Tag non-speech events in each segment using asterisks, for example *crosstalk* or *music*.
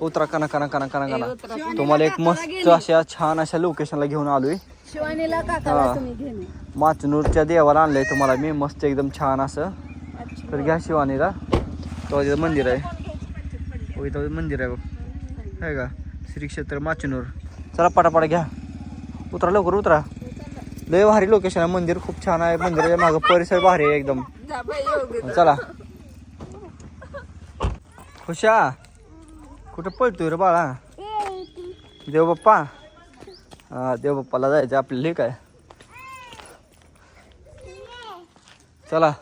उतरा कना कना कना कना कना. तुम्हाला एक मस्त. अशा छान अशा लोकेशनला घेऊन आलोय. शिवानीला हा. काकाला तुम्ही घेणे माचनूरच्या देवाला आणलंय तुम्हाला मी मस्त एकदम छान असं. तर घ्या शिवानीला. तो तिथं मंदिर आहे. हो इथं मंदिर आहे बघ. आहे का? श्री क्षेत्र माचनूर. चला पटापट घ्या. उतरा लवकर उतरा. लय भारी लोकेशन आहे. मंदिर खूप छान आहे. मंदिराच्या मागं परिसर भारी आहे एकदम. चला. खुशा कुठं पळतोय रे बाळा? देव बाप्पा हा देव बाप्पाला जायचं आपल्याला काय? चला.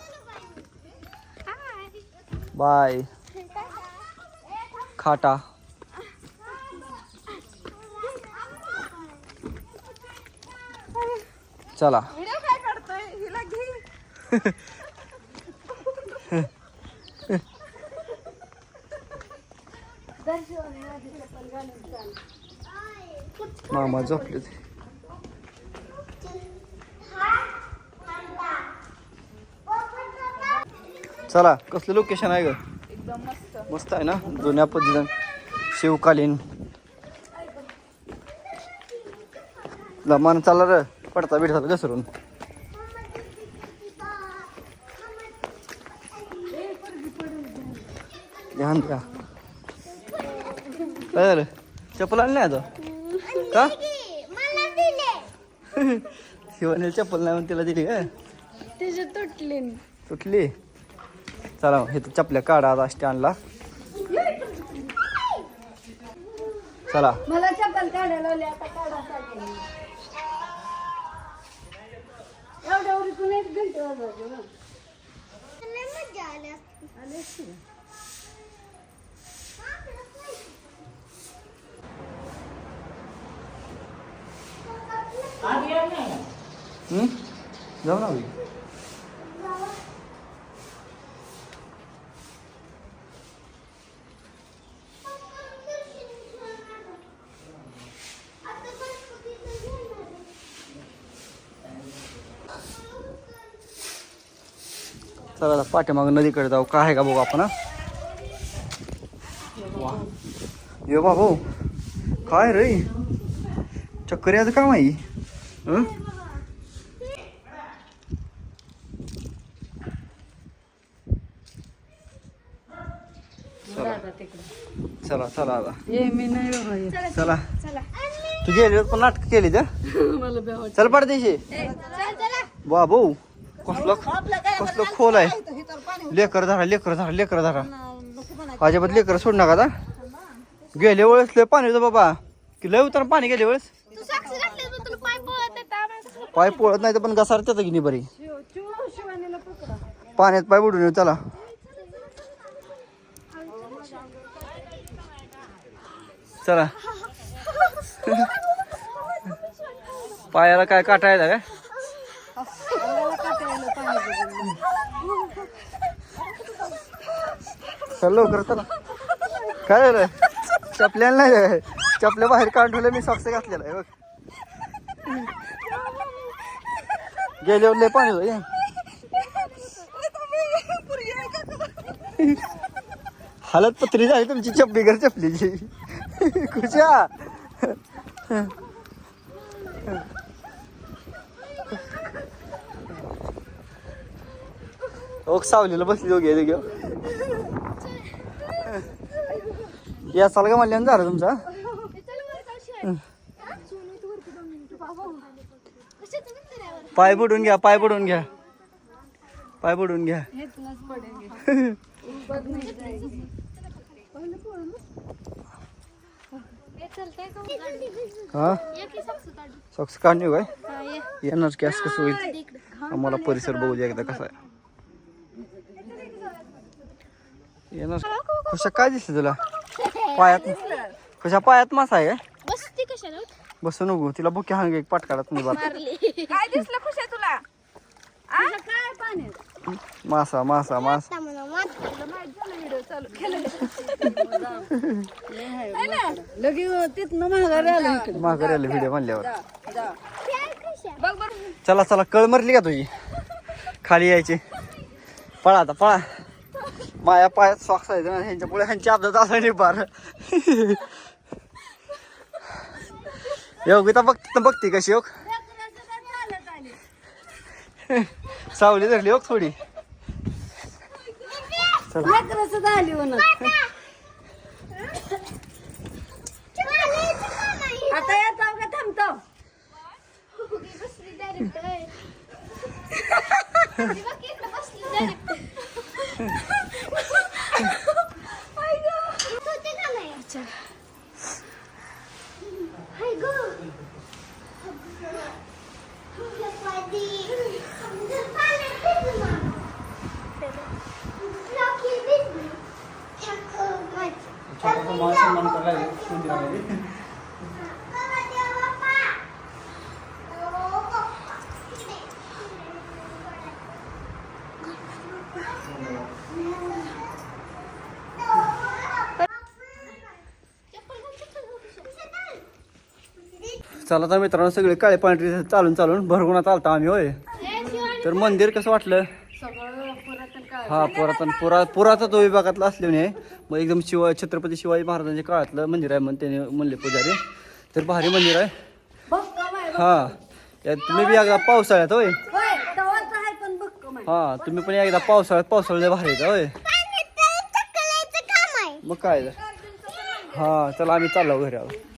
बाय. खाटा. चला *laughs* व्हिडिओ काय काढतोय हिला घे मामा झोपले ते. चला कसलं लोकेशन आहे ग? मस्त. मस्त आहे ना? जुन्या पद्धतीनं. शिवकालीन. लमान चालला र. पडता बिडता घसरून ध्यान द्या. झालं चप्पल आणली नाही आता? का? शिवानीला चप्पल नाही म्हणून तिला दिली काय त्याची तुटली. तुटली? चला हे तर चपल्या काढा आता स्टँडला. चला. मला चप्पल काढायला लावली आता. एवढ्या उरकून एक घंटे वाजवायचे ना. आले असतील. हम्म? जाऊ ना आम्ही चला आता पाठीमागं नदीकडे जाऊ. काय आहे का बघू आपण हा? वा. यो बाबू हो. काय रे? चक्कर याचं काम आहे हं? चला. चला आता. ये मी नाही बाबा ये. चला तू गेली पण नाटक केली तर मला भ्या वाटते. चल पडदेशी. बाबू कसलं कसलं खोल आहे. लेकर धरा लेकर धरा लेकर धरा. अजिबात लेकर सोड नका आता. गेले वेळेस लय पाणी होतं बाबा. की लय उतर पाणी गेले वेळेस. पाय पोळत नाही तर पण घसारत की नाही बरी? पाण्यात पाय बुडून येऊ चला. चला. पायाला काय काटा आहे काय? चल लवकर चला. काय झालं चपल्याला नाही चपल्या बाहेर काढून ठेवलं मी सॉक्स घातलेला आहे बघ. गेल्यावर लय पाणी होय हालत पत्री झाली तुमची चपली घर चपलीची खुशा. ओक सावलीला बसली दोघे दोघे या चाल का म्हणल्यानं झालं तुमचा पाय बुडून घ्या पाय बुडून घ्या. पाय बुडून घ्या. हा सॉक्स येऊ काय येणार कॅस कसं होईल? आम्हाला परिसर बघू द्या एकदा कसा आहे. येणार खुशा काय दिसलं तुला? पायात खुशा पायात मासा आहे? बसू नको तिला बुके हांग एक पाटकाडात मी बात काय दिसलं खुशा तुला? आ? काय पाण्यात मासा मासा मासा. व्हिडिओ चालू केला लगे तिथनं माघारी आलं इकडे माघारी आले व्हिडिओ म्हणल्यावर. जा, जा. बघ बरं चला चला कळ मरली का तुझी? खाली यायची. पळा आता पळा. माया पायात सॉक्स आहेत ना ह्यांच्या पुढे ह्यांची अपघात असं नाही पार योगिता बघ बघती कशी योग सावली धरली योग थोडी. झाली म्हणून आता येतो का थांबतो. *laughs* *laughs* चला तर मित्रांनो सगळे काळे पांढरे चालून चालून भरगुणात आलता आम्ही होय. तर मंदिर कसं वाटलं? हा पुरातन पुरा पुरातत्व विभागातलं असल्याने मग एकदम शिवा छत्रपती शिवाजी महाराजांच्या काळातलं मंदिर आहे म्हणून त्याने म्हणले पुजारी. तर भारी मंदिर आहे. हा. त्यात तुम्ही बी एकदा पावसाळ्यात होय? हा तुम्ही पण एकदा पावसाळ्यात पावसाळ्यात भारी येतं होय? मग काय. हा चला आम्ही चाललो घरी आलो